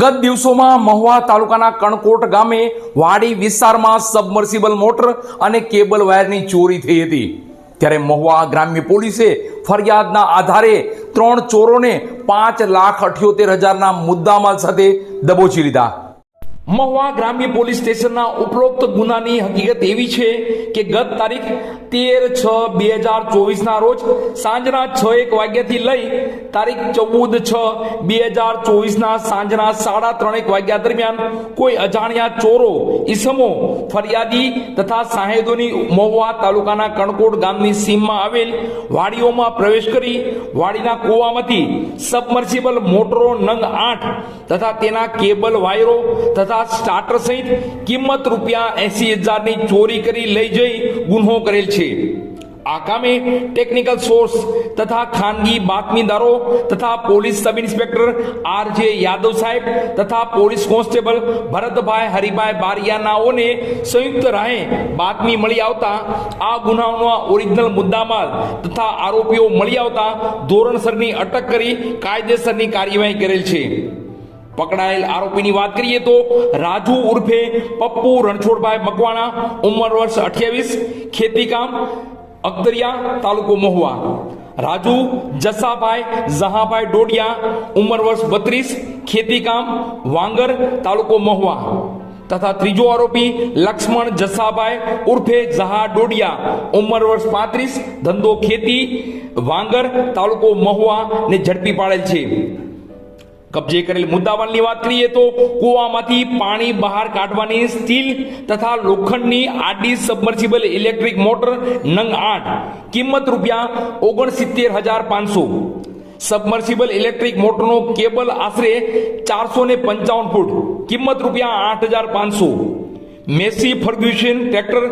ગત દિવસોમાં મહુવા તાલુકાના કણકોટ ગામે વાડી વિસ્તારમાં સબમર્સિબલ મોટર અને કેબલ વાયરની ચોરી થઈ હતી. ત્યારે મહુવા ગ્રામ્ય પોલીસે ફરિયાદના આધારે ત્રણ ચોરોને પાંચ લાખ અઠ્યોતેર હજારના મુદ્દામાલ સાથે દબોચી લીધા. મહુવા ગ્રામ્ય પોલીસ સ્ટેશનના ઉપરોક્ત ગુનાની હકીકત એવી છે કે ગત તારીખ તેર છ બે હજાર ચોવીસના રોજ સાંજના છ એક વાગ્યાથી લઈ તારીખ ચૌદ છ બે હજાર ચોવીસના સાંજના સાડા ત્રણેક વાગ્યા દરમિયાન કોઈ અજાણ્યા ચોરો, ઈસમો, ફરિયાદી તથા સાહેદોની મહુવા તાલુકાના કણકોટ ગામની સીમમાં આવેલ વાડીઓમાં પ્રવેશ કરી વાડીના કૂવામાંથી સબમર્સિબલ મોટરો નંગ આઠ તથા તેના કેબલ વાયરો તથા સ્ટાર્ટર સહિત કિંમત રૂપિયા એસી હજારની ચોરી કરી લઈ જઈ ગુન્હો કરેલ છે. આ કામે ટેકનિકલ સોર્સ તથા ખાનગી બાતમીદારો તથા પોલીસ સબ ઇન્સ્પેક્ટર આર જે યાદવ સાહેબ તથા પોલીસ કોન્સ્ટેબલ ભરતભાઈ હરિભાઈ બારિયાનાઓને સંયુક્ત રાહે બાતમી મળી આવતા આ ગુનાઓના ઓરિજિનલ મુદ્દામાલ તથા આરોપીઓ મળી આવતા ધોરણસરની અટક કરી કાયદેસરની કાર્યવાહી કરેલ છે. પકડાયેલ આરોપીની વાત કરીએ તો રાજુ ઉર્ફે પપ્પુ રણછોડભાઈ મકવાણા, ઉંમર વર્ષ અઠ્યાવીસ, ખેતીકામ, અખતરિયા તાલુકો મહુવા. રાજુ, જસાભાઈ જહાભાઈ ડોડિયા, ઉંમર વર્ષ બત્રીસ, ખેતીકામ, વાંગર, તાલુકો મહુવા. તથા ત્રીજો આરોપી લક્ષ્મણ જસાભાઈ ઉર્ફે જહા ડોડિયા, ઉંમર વર્ષ પાંત્રીસ, ધંધો ખેતી, વાંગર, તાલુકો મહુવા ને ઝડપી પાડેલ છે. કબજે કરેલ મુદ્દામાલની વાત કરીએ તો કૂવામાંથી પાણી બહાર કાઢવાની સ્ટીલ તથા લોખંડની આડી સબમર્સિબલ ઇલેક્ટ્રિક મોટર નંગ આઠ. કિંમત રૂપિયા ઓગણસિત્તેર હજાર પાંચસો. સબમર્સિબલ ઇલેક્ટ્રિક મોટરનો કેબલ આશરે ચારસો ને પંચાવન ફૂટ. કિંમત રૂપિયા આઠ હજાર પાંચસો. મેસી ફર્ગ્યુશન ટ્રેક્ટર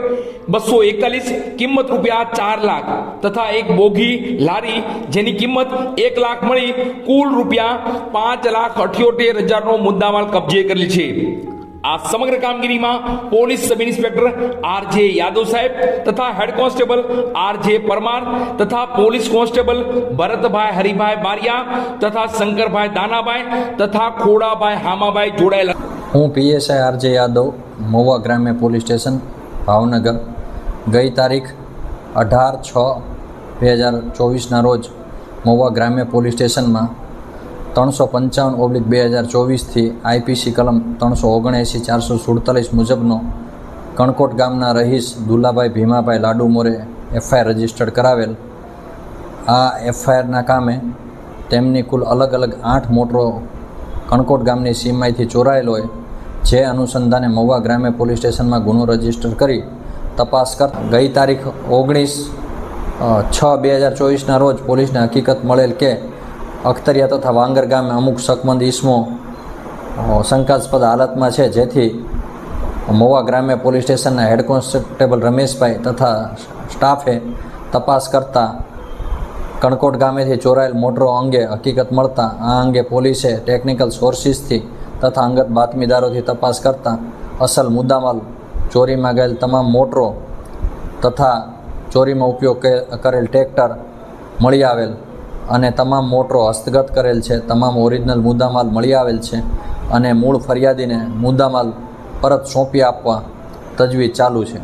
બસો એકતાલીસ, કિંમત રૂપિયા ચાર લાખ તથા એક બોગી લારી જેની કિંમત એક લાખ મળી કુલ રૂપિયા પાંચ લાખ અઠ્યોતેર હજારનો મુદ્દામાલ કબજે કરેલ છે. આ સમગ્ર કામગીરીમાં પોલીસ સબ ઇન્સ્પેક્ટર આર જે યાદવ સાહેબ તથા head constable R J Parmar તથા પોલીસ કોન્સ્ટેબલ ભરતભાઈ હરિભાઈ બારિયા તથા શંકરભાઈ દાનાભાઈ તથા ખોડાભાઈ હામાભાઈ જોડાયેલા હું પીએસઆઈ આરજે યાદવ, મહુવા ગ્રામ્ય પોલીસ સ્ટેશન, ભાવનગર. ગઈ તારીખ અઢાર છ બે હજાર ચોવીસના રોજ મહુવા ગ્રામ્ય પોલીસ સ્ટેશનમાં ત્રણસો પંચાવન ઓબ્લિક બે હજાર ચોવીસથી આઈપીસી કલમ ત્રણસો ઓગણએંસી ચારસો સુડતાલીસ મુજબનો કણકોટ ગામના રહીશ દુલાભાઈ ભીમાભાઈ લાડુ મોરે એફઆઈઆર રજીસ્ટર્ડ કરાવેલ. આ એફઆઈઆરના કામે તેમની કુલ અલગ અલગ આઠ મોટરો કણકોટ ગામની સીમાઈથી ચોરાયેલ હોય જે અનુસંધાને મહુવા ગ્રામ્ય પોલીસ સ્ટેશનમાં ગુનો રજિસ્ટર કરી તપાસ કર ગઈ તારીખ ઓગણીસ છ બે હજાર ચોવીસના રોજ પોલીસને હકીકત મળેલ કે અખતરિયા તથા વાંગર ગામે અમુક શકમંદ ઈસમો શંકાસ્પદ હાલતમાં છે, જેથી મહુવા ગ્રામ્ય પોલીસ સ્ટેશનના હેડ કોન્સ્ટેબલ રમેશભાઈ તથા સ્ટાફે તપાસ કરતા કણકોટ ગામેથી ચોરાયેલ મોટરો અંગે હકીકત મળતા આ અંગે પોલીસે ટેકનિકલ સોર્સિસથી તથા અંગત બાતમીદારોથી તપાસ કરતા અસલ મુદ્દામાલ ચોરીમાં ગયેલ તમામ મોટરો તથા ચોરીમાં ઉપયોગ કરેલ ટ્રેક્ટર મળી આવેલ અને તમામ મોટરો હસ્તગત કરેલ છે. તમામ ઓરિજિનલ મુદ્દામાલ મળી આવેલ છે અને મૂળ ફરિયાદીને મુદ્દામાલ પરત સોંપી આપવા તજવીજ ચાલુ છે.